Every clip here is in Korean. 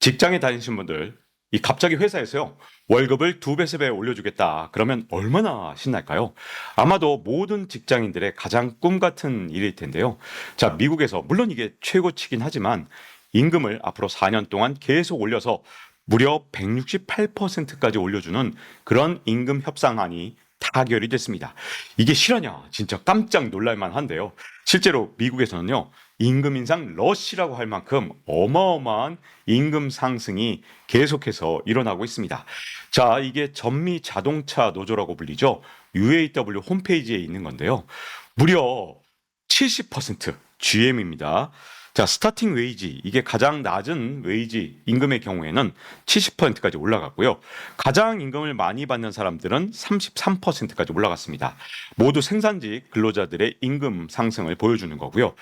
직장에 다니신 분들, 이 갑자기 회사에서요, 월급을 두 배, 세 배 올려주겠다. 그러면 얼마나 신날까요? 아마도 모든 직장인들의 가장 꿈 같은 일일 텐데요. 자, 미국에서, 물론 이게 최고치긴 하지만, 임금을 앞으로 4년 동안 계속 올려서 무려 168%까지 올려주는 그런 임금 협상안이 타결이 됐습니다. 이게 실화냐? 진짜 깜짝 놀랄만 한데요. 실제로 미국에서는요, 임금 인상 러시라고 할 만큼 어마어마한 임금 상승이 계속해서 일어나고 있습니다. 자, 이게 전미 자동차 노조라고 불리죠. UAW 홈페이지에 있는 건데요. 무려 70% GM입니다. 자, 스타팅 웨이지, 이게 가장 낮은 웨이지 임금의 경우에는 70%까지 올라갔고요. 가장 임금을 많이 받는 사람들은 33%까지 올라갔습니다. 모두 생산직 근로자들의 임금 상승을 보여주는 거고요.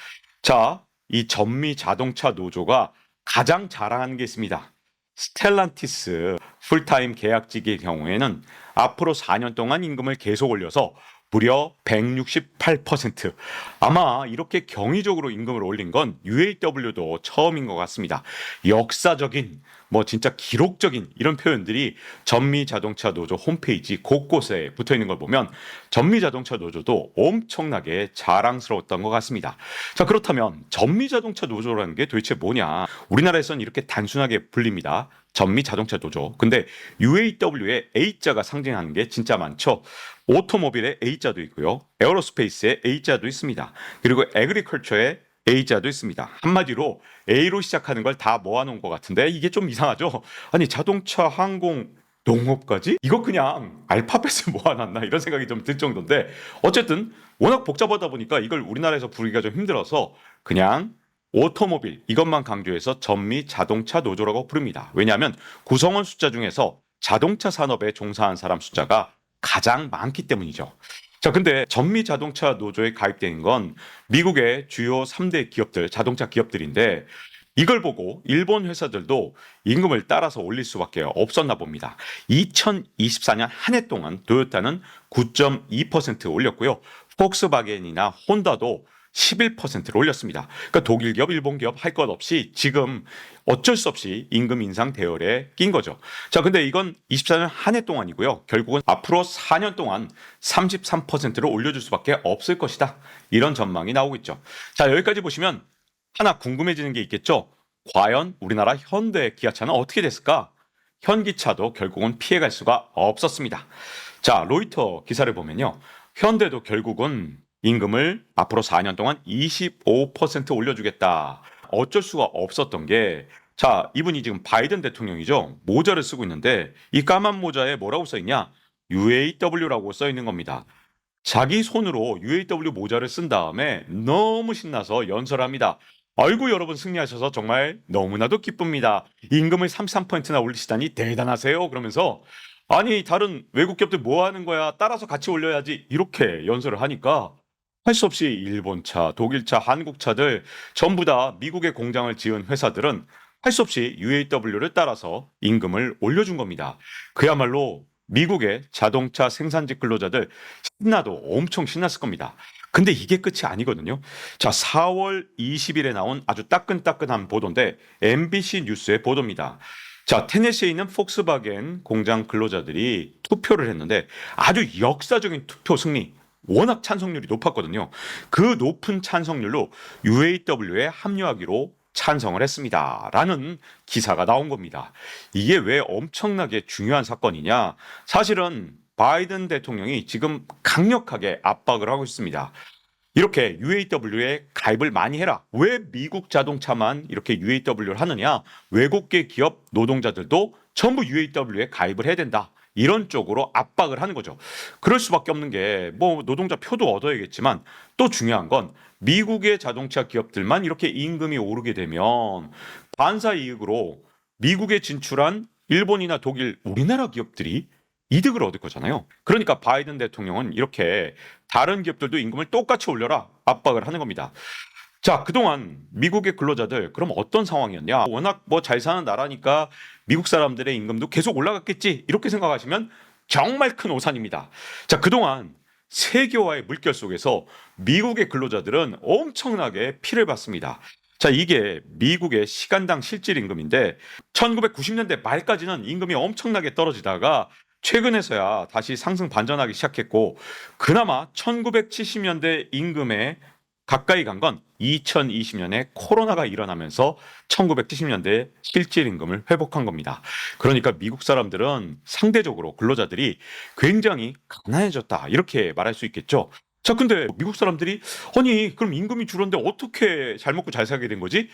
자, 이 전미 자동차 노조가 가장 자랑하는 게 있습니다. 스텔란티스 풀타임 계약직의 경우에는 앞으로 4년 동안 임금을 계속 올려서 무려 168%. 아마 이렇게 경이적으로 임금을 올린 건 UAW도 처음인 것 같습니다. 역사적인, 뭐 진짜 기록적인 이런 표현들이 전미 자동차 노조 홈페이지 곳곳에 붙어 있는 걸 보면 전미 자동차 노조도 엄청나게 자랑스러웠던 것 같습니다. 자, 그렇다면 전미 자동차 노조라는 게 도대체 뭐냐? 우리나라에서는 이렇게 단순하게 불립니다. 전미 자동차 노조. 근데 UAW의 A자가 상징하는 게 진짜 많죠. 오토모빌의 A자도 있고요. 에어로스페이스의 A자도 있습니다. 그리고 에그리컬처의 A자도 있습니다. 한마디로 A로 시작하는 걸 다 모아놓은 것 같은데 이게 좀 이상하죠? 아니 자동차, 항공, 농업까지? 이거 그냥 알파벳을 모아놨나 이런 생각이 좀 들 정도인데 어쨌든 워낙 복잡하다 보니까 이걸 우리나라에서 부르기가 좀 힘들어서 그냥 오토모빌 이것만 강조해서 전미 자동차 노조라고 부릅니다. 왜냐하면 구성원 숫자 중에서 자동차 산업에 종사한 사람 숫자가 가장 많기 때문이죠. 자, 근데 전미 자동차 노조에 가입된 건 미국의 주요 3대 기업들, 자동차 기업들인데 이걸 보고 일본 회사들도 임금을 따라서 올릴 수밖에 없었나 봅니다. 2024년 한 해 동안 도요타는 9.2% 올렸고요. 폭스바겐이나 혼다도 11%를 올렸습니다. 그러니까 독일 기업, 일본 기업 할 것 없이 지금 어쩔 수 없이 임금 인상 대열에 낀 거죠. 자, 근데 이건 24년 한 해 동안이고요. 결국은 앞으로 4년 동안 33%를 올려줄 수밖에 없을 것이다. 이런 전망이 나오고 있죠. 자, 여기까지 보시면 하나 궁금해지는 게 있겠죠. 과연 우리나라 현대 기아차는 어떻게 됐을까? 현기차도 결국은 피해갈 수가 없었습니다. 자, 로이터 기사를 보면요. 현대도 결국은 임금을 앞으로 4년 동안 25% 올려주겠다. 어쩔 수가 없었던 게, 자, 이분이 지금 바이든 대통령이죠. 모자를 쓰고 있는데, 이 까만 모자에 뭐라고 써 있냐? UAW라고 써 있는 겁니다. 자기 손으로 UAW 모자를 쓴 다음에 너무 신나서 연설합니다. 아이고 여러분 승리하셔서 정말 너무나도 기쁩니다. 임금을 33%나 올리시다니 대단하세요. 그러면서 아니 다른 외국 기업들 뭐 하는 거야? 따라서 같이 올려야지. 이렇게 연설을 하니까 할 수 없이 일본차, 독일차, 한국차들 전부 다 미국에 공장을 지은 회사들은 할 수 없이 UAW를 따라서 임금을 올려준 겁니다. 그야말로 미국의 자동차 생산직 근로자들 신나도 엄청 신났을 겁니다. 근데 이게 끝이 아니거든요. 자, 4월 20일에 나온 아주 따끈따끈한 보도인데 MBC 뉴스의 보도입니다. 자, 테네시에 있는 폭스바겐 공장 근로자들이 투표를 했는데 아주 역사적인 투표 승리. 워낙 찬성률이 높았거든요. 그 높은 찬성률로 UAW에 합류하기로 찬성을 했습니다. 라는 기사가 나온 겁니다. 이게 왜 엄청나게 중요한 사건이냐? 사실은 바이든 대통령이 지금 강력하게 압박을 하고 있습니다. 이렇게 UAW에 가입을 많이 해라. 왜 미국 자동차만 이렇게 UAW를 하느냐? 외국계 기업 노동자들도 전부 UAW에 가입을 해야 된다. 이런 쪽으로 압박을 하는 거죠. 그럴 수밖에 없는 게 뭐 노동자 표도 얻어야겠지만 또 중요한 건 미국의 자동차 기업들만 이렇게 임금이 오르게 되면 반사 이익으로 미국에 진출한 일본이나 독일, 우리나라 기업들이 이득을 얻을 거잖아요. 그러니까 바이든 대통령은 이렇게 다른 기업들도 임금을 똑같이 올려라 압박을 하는 겁니다. 자, 그동안 미국의 근로자들 그럼 어떤 상황이었냐? 워낙 뭐 잘 사는 나라니까 미국 사람들의 임금도 계속 올라갔겠지. 이렇게 생각하시면 정말 큰 오산입니다. 자, 그동안 세계화의 물결 속에서 미국의 근로자들은 엄청나게 피를 봤습니다. 자, 이게 미국의 시간당 실질 임금인데 1990년대 말까지는 임금이 엄청나게 떨어지다가 최근에서야 다시 상승 반전하기 시작했고 그나마 1970년대 임금에 가까이 간 건 2020년에 코로나가 일어나면서 1970년대 실질 임금을 회복한 겁니다. 그러니까 미국 사람들은 상대적으로 근로자들이 굉장히 가난해졌다 이렇게 말할 수 있겠죠. 자, 근데 미국 사람들이 아니 그럼 임금이 줄었는데 어떻게 잘 먹고 잘 살게 된 거지?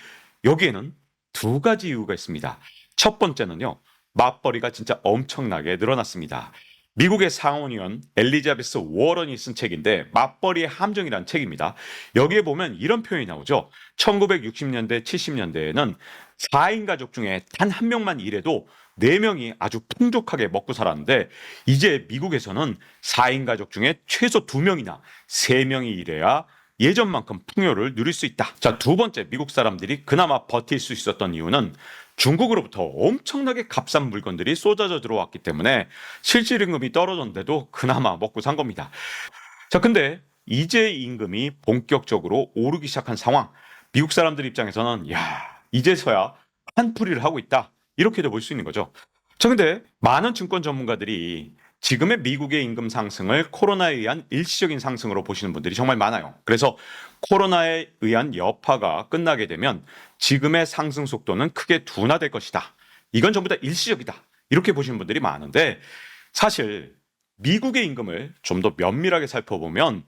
여기에는 두 가지 이유가 있습니다. 첫 번째는요. 맞벌이가 진짜 엄청나게 늘어났습니다. 미국의 상원의원 엘리자베스 워런이 쓴 책인데 맞벌이의 함정이란 책입니다. 여기에 보면 이런 표현이 나오죠. 1960년대, 70년대에는 4인 가족 중에 단 한 명만 일해도 4명이 아주 풍족하게 먹고 살았는데 이제 미국에서는 4인 가족 중에 최소 2명이나 3명이 일해야 예전만큼 풍요를 누릴 수 있다. 자, 두 번째 미국 사람들이 그나마 버틸 수 있었던 이유는 중국으로부터 엄청나게 값싼 물건들이 쏟아져 들어왔기 때문에 실질 임금이 떨어졌는데도 그나마 먹고 산 겁니다. 자, 근데 이제 임금이 본격적으로 오르기 시작한 상황. 미국 사람들 입장에서는 야, 이제서야 한풀이를 하고 있다. 이렇게도 볼 수 있는 거죠. 자, 근데 많은 증권 전문가들이 지금의 미국의 임금 상승을 코로나에 의한 일시적인 상승으로 보시는 분들이 정말 많아요. 그래서 코로나에 의한 여파가 끝나게 되면 지금의 상승 속도는 크게 둔화될 것이다. 이건 전부 다 일시적이다. 이렇게 보시는 분들이 많은데 사실 미국의 임금을 좀 더 면밀하게 살펴보면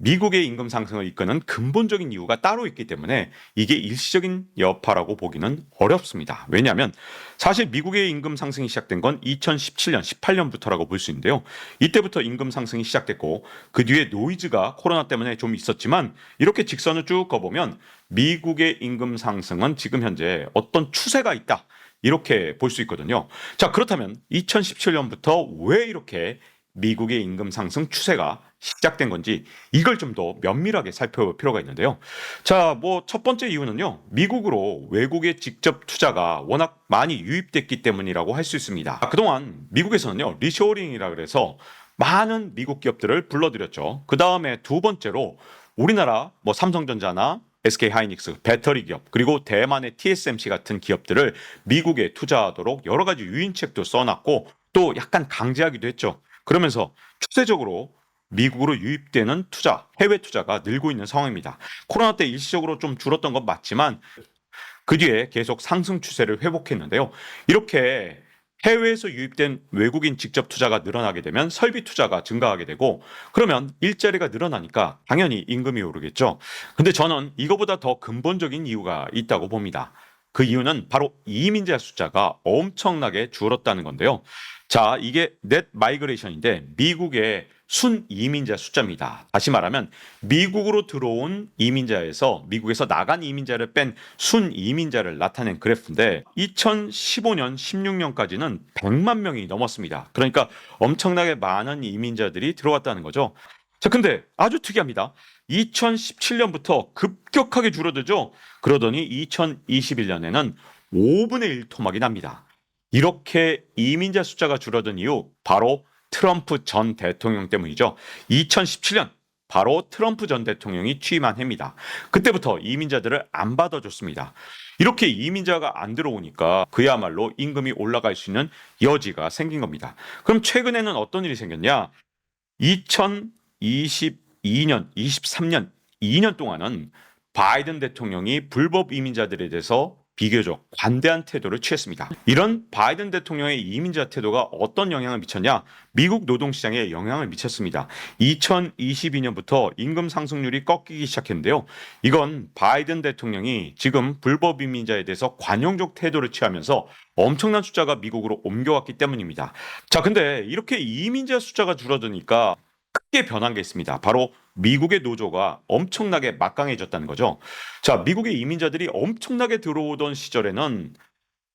미국의 임금 상승을 이끄는 근본적인 이유가 따로 있기 때문에 이게 일시적인 여파라고 보기는 어렵습니다. 왜냐하면 사실 미국의 임금 상승이 시작된 건 2017년, 18년부터라고 볼 수 있는데요. 이때부터 임금 상승이 시작됐고 그 뒤에 노이즈가 코로나 때문에 좀 있었지만 이렇게 직선을 쭉 거보면 미국의 임금 상승은 지금 현재 어떤 추세가 있다. 이렇게 볼 수 있거든요. 자, 그렇다면 2017년부터 왜 이렇게 미국의 임금 상승 추세가 시작된 건지 이걸 좀 더 면밀하게 살펴볼 필요가 있는데요. 자, 뭐 첫 번째 이유는요. 미국으로 외국의 직접 투자가 워낙 많이 유입됐기 때문이라고 할 수 있습니다. 아, 그동안 미국에서는요. 리쇼링이라 그래서 많은 미국 기업들을 불러들였죠. 그 다음에 두 번째로 우리나라 뭐 삼성전자나 SK 하이닉스, 배터리 기업, 그리고 대만의 TSMC 같은 기업들을 미국에 투자하도록 여러 가지 유인책도 써놨고 또 약간 강제하기도 했죠. 그러면서 추세적으로 미국으로 유입되는 투자, 해외 투자가 늘고 있는 상황입니다. 코로나 때 일시적으로 좀 줄었던 건 맞지만 그 뒤에 계속 상승 추세를 회복했는데요. 이렇게 해외에서 유입된 외국인 직접 투자가 늘어나게 되면 설비 투자가 증가하게 되고 그러면 일자리가 늘어나니까 당연히 임금이 오르겠죠. 근데 저는 이거보다 더 근본적인 이유가 있다고 봅니다. 그 이유는 바로 이민자 숫자가 엄청나게 줄었다는 건데요. 자, 이게 넷 마이그레이션인데 미국의 순 이민자 숫자입니다. 다시 말하면 미국으로 들어온 이민자에서 미국에서 나간 이민자를 뺀 순 이민자를 나타낸 그래프인데 2015년 16년까지는 100만 명이 넘었습니다. 그러니까 엄청나게 많은 이민자들이 들어왔다는 거죠. 자, 근데 아주 특이합니다. 2017년부터 급격하게 줄어들죠. 그러더니 2021년에는 5분의 1 토막이 납니다. 이렇게 이민자 숫자가 줄어든 이유 바로 트럼프 전 대통령 때문이죠. 2017년 바로 트럼프 전 대통령이 취임한 해입니다. 그때부터 이민자들을 안 받아줬습니다. 이렇게 이민자가 안 들어오니까 그야말로 임금이 올라갈 수 있는 여지가 생긴 겁니다. 그럼 최근에는 어떤 일이 생겼냐? 2022년, 23년, 2년 동안은 바이든 대통령이 불법 이민자들에 대해서 비교적 관대한 태도를 취했습니다. 이런 바이든 대통령의 이민자 태도가 어떤 영향을 미쳤냐? 미국 노동시장에 영향을 미쳤습니다. 2022년부터 임금 상승률이 꺾이기 시작했는데요. 이건 바이든 대통령이 지금 불법 이민자에 대해서 관용적 태도를 취하면서 엄청난 숫자가 미국으로 옮겨왔기 때문입니다. 자, 근데 이렇게 이민자 숫자가 줄어드니까 크게 변한 게 있습니다. 바로 미국의 노조가 엄청나게 막강해졌다는 거죠. 자, 미국의 이민자들이 엄청나게 들어오던 시절에는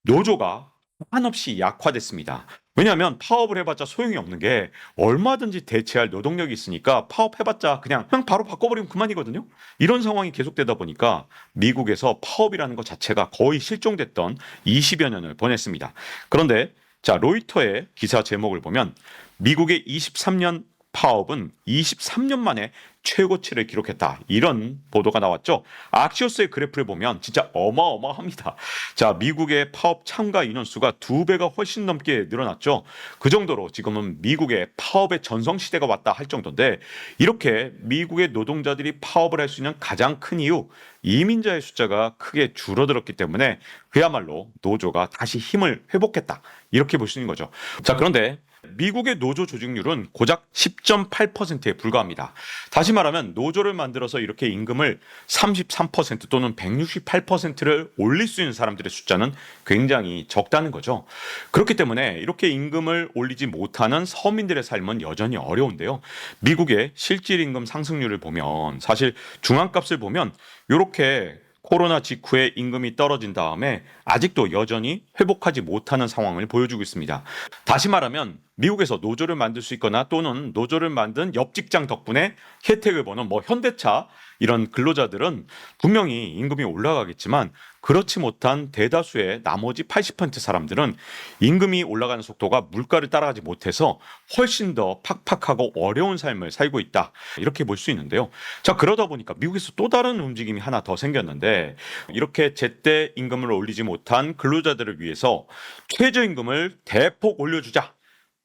노조가 한없이 약화됐습니다. 왜냐하면 파업을 해봤자 소용이 없는 게 얼마든지 대체할 노동력이 있으니까 파업해봤자 그냥 그냥 바로 바꿔버리면 그만이거든요. 이런 상황이 계속되다 보니까 미국에서 파업이라는 것 자체가 거의 실종됐던 20여 년을 보냈습니다. 그런데 자 로이터의 기사 제목을 보면 미국의 23년 파업은 23년 만에 최고치를 기록했다. 이런 보도가 나왔죠. 악시오스의 그래프를 보면 진짜 어마어마합니다. 자, 미국의 파업 참가 인원수가 두 배가 훨씬 넘게 늘어났죠. 그 정도로 지금은 미국의 파업의 전성 시대가 왔다 할 정도인데 이렇게 미국의 노동자들이 파업을 할 수 있는 가장 큰 이유 이민자의 숫자가 크게 줄어들었기 때문에 그야말로 노조가 다시 힘을 회복했다. 이렇게 볼 수 있는 거죠. 자, 그런데 미국의 노조 조직률은 고작 10.8%에 불과합니다. 다시 말하면 노조를 만들어서 이렇게 임금을 33% 또는 168%를 올릴 수 있는 사람들의 숫자는 굉장히 적다는 거죠. 그렇기 때문에 이렇게 임금을 올리지 못하는 서민들의 삶은 여전히 어려운데요. 미국의 실질 임금 상승률을 보면 사실 중앙값을 보면 이렇게 코로나 직후에 임금이 떨어진 다음에 아직도 여전히 회복하지 못하는 상황을 보여주고 있습니다. 다시 말하면 미국에서 노조를 만들 수 있거나 또는 노조를 만든 옆 직장 덕분에 혜택을 보는 뭐 현대차 이런 근로자들은 분명히 임금이 올라가겠지만 그렇지 못한 대다수의 나머지 80% 사람들은 임금이 올라가는 속도가 물가를 따라가지 못해서 훨씬 더 팍팍하고 어려운 삶을 살고 있다. 이렇게 볼 수 있는데요. 자, 그러다 보니까 미국에서 또 다른 움직임이 하나 더 생겼는데 이렇게 제때 임금을 올리지 못한 근로자들을 위해서 최저임금을 대폭 올려주자.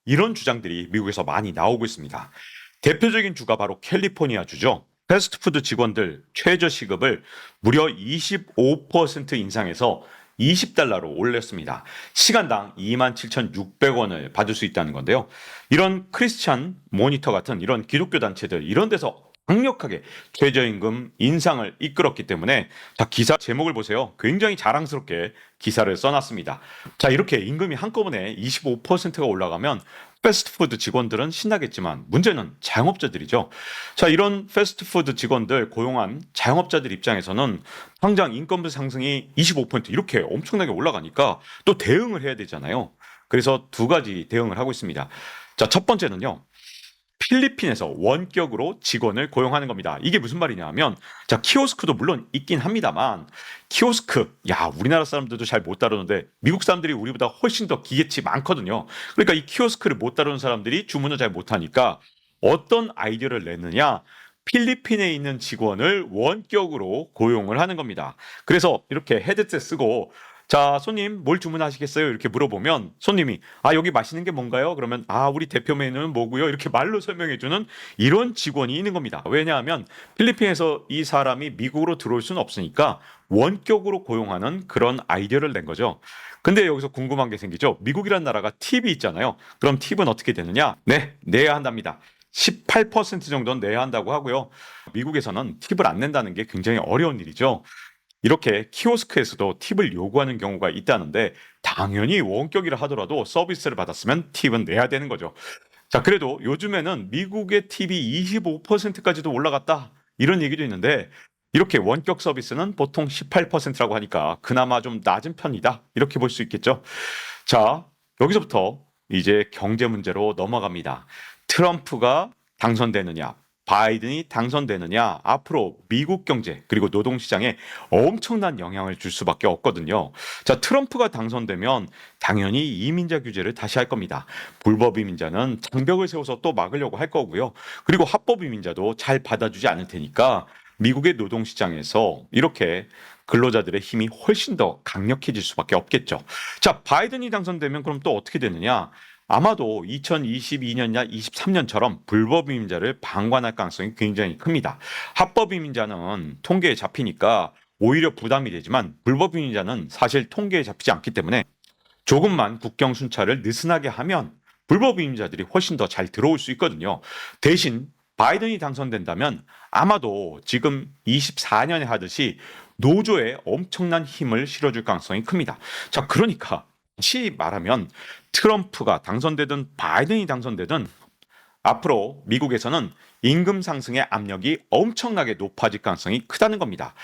이런 주장들이 미국에서 많이 나오고 있습니다. 대표적인 주가 바로 캘리포니아 주죠. 패스트푸드 직원들 최저 시급을 무려 25% 인상해서 20달러로 올렸습니다. 시간당 27,600원을 받을 수 있다는 건데요. 이런 크리스찬 모니터 같은 이런 기독교 단체들 이런 데서 강력하게 최저임금 인상을 이끌었기 때문에 자 기사 제목을 보세요. 굉장히 자랑스럽게 기사를 써놨습니다. 자 이렇게 임금이 한꺼번에 25%가 올라가면 패스트푸드 직원들은 신나겠지만 문제는 자영업자들이죠. 자 이런 패스트푸드 직원들 고용한 자영업자들 입장에서는 당장 인건비 상승이 25% 이렇게 엄청나게 올라가니까 또 대응을 해야 되잖아요. 그래서 두 가지 대응을 하고 있습니다. 자 첫 번째는요. 필리핀에서 원격으로 직원을 고용하는 겁니다. 이게 무슨 말이냐면 자 키오스크도 물론 있긴 합니다만 키오스크 야 우리나라 사람들도 잘 못 다루는데 미국 사람들이 우리보다 훨씬 더 기계치 많거든요. 그러니까 이 키오스크를 못 다루는 사람들이 주문을 잘 못하니까 어떤 아이디어를 내느냐 필리핀에 있는 직원을 원격으로 고용을 하는 겁니다. 그래서 이렇게 헤드셋 쓰고 자, 손님, 뭘 주문하시겠어요? 이렇게 물어보면 손님이, 아, 여기 맛있는 게 뭔가요? 그러면, 아, 우리 대표 메뉴는 뭐고요? 이렇게 말로 설명해 주는 이런 직원이 있는 겁니다. 왜냐하면 필리핀에서 이 사람이 미국으로 들어올 수는 없으니까 원격으로 고용하는 그런 아이디어를 낸 거죠. 근데 여기서 궁금한 게 생기죠. 미국이란 나라가 팁이 있잖아요. 그럼 팁은 어떻게 되느냐? 네, 내야 한답니다. 18% 정도는 내야 한다고 하고요. 미국에서는 팁을 안 낸다는 게 굉장히 어려운 일이죠. 이렇게 키오스크에서도 팁을 요구하는 경우가 있다는데 당연히 원격이라 하더라도 서비스를 받았으면 팁은 내야 되는 거죠. 자, 그래도 요즘에는 미국의 팁이 25%까지도 올라갔다. 이런 얘기도 있는데 이렇게 원격 서비스는 보통 18%라고 하니까 그나마 좀 낮은 편이다. 이렇게 볼 수 있겠죠. 자, 여기서부터 이제 경제 문제로 넘어갑니다. 트럼프가 당선되느냐, 바이든이 당선되느냐 앞으로 미국 경제 그리고 노동 시장에 엄청난 영향을 줄 수밖에 없거든요. 자 트럼프가 당선되면 당연히 이민자 규제를 다시 할 겁니다. 불법 이민자는 장벽을 세워서 또 막으려고 할 거고요. 그리고 합법 이민자도 잘 받아주지 않을 테니까 미국의 노동 시장에서 이렇게 근로자들의 힘이 훨씬 더 강력해질 수밖에 없겠죠. 자 바이든이 당선되면 그럼 또 어떻게 되느냐? 아마도 2022년이나 23년처럼 불법 이민자를 방관할 가능성이 굉장히 큽니다. 합법 이민자는 통계에 잡히니까 오히려 부담이 되지만 불법 이민자는 사실 통계에 잡히지 않기 때문에 조금만 국경 순찰을 느슨하게 하면 불법 이민자들이 훨씬 더 잘 들어올 수 있거든요. 대신 바이든이 당선된다면 아마도 지금 24년에 하듯이 노조에 엄청난 힘을 실어줄 가능성이 큽니다. 자, 그러니까 다시 말하면 트럼프가 당선되든 바이든이 당선되든 앞으로 미국에서는 임금 상승의 압력이 엄청나게 높아질 가능성이 크다는 겁니다.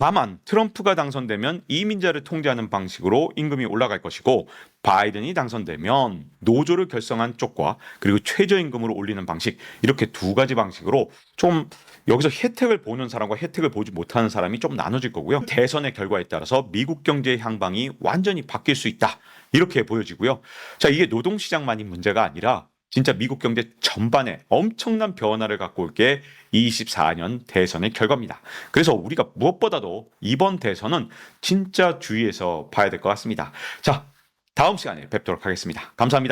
다만 트럼프가 당선되면 이민자를 통제하는 방식으로 임금이 올라갈 것이고 바이든이 당선되면 노조를 결성한 쪽과 그리고 최저임금으로 올리는 방식 이렇게 두 가지 방식으로 좀 여기서 혜택을 보는 사람과 혜택을 보지 못하는 사람이 좀 나눠질 거고요. 대선의 결과에 따라서 미국 경제의 향방이 완전히 바뀔 수 있다. 이렇게 보여지고요. 자, 이게 노동시장만이 문제가 아니라 진짜 미국 경제 전반에 엄청난 변화를 갖고 올 게 24년 대선의 결과입니다. 그래서 우리가 무엇보다도 이번 대선은 진짜 주의해서 봐야 될 것 같습니다. 자, 다음 시간에 뵙도록 하겠습니다. 감사합니다.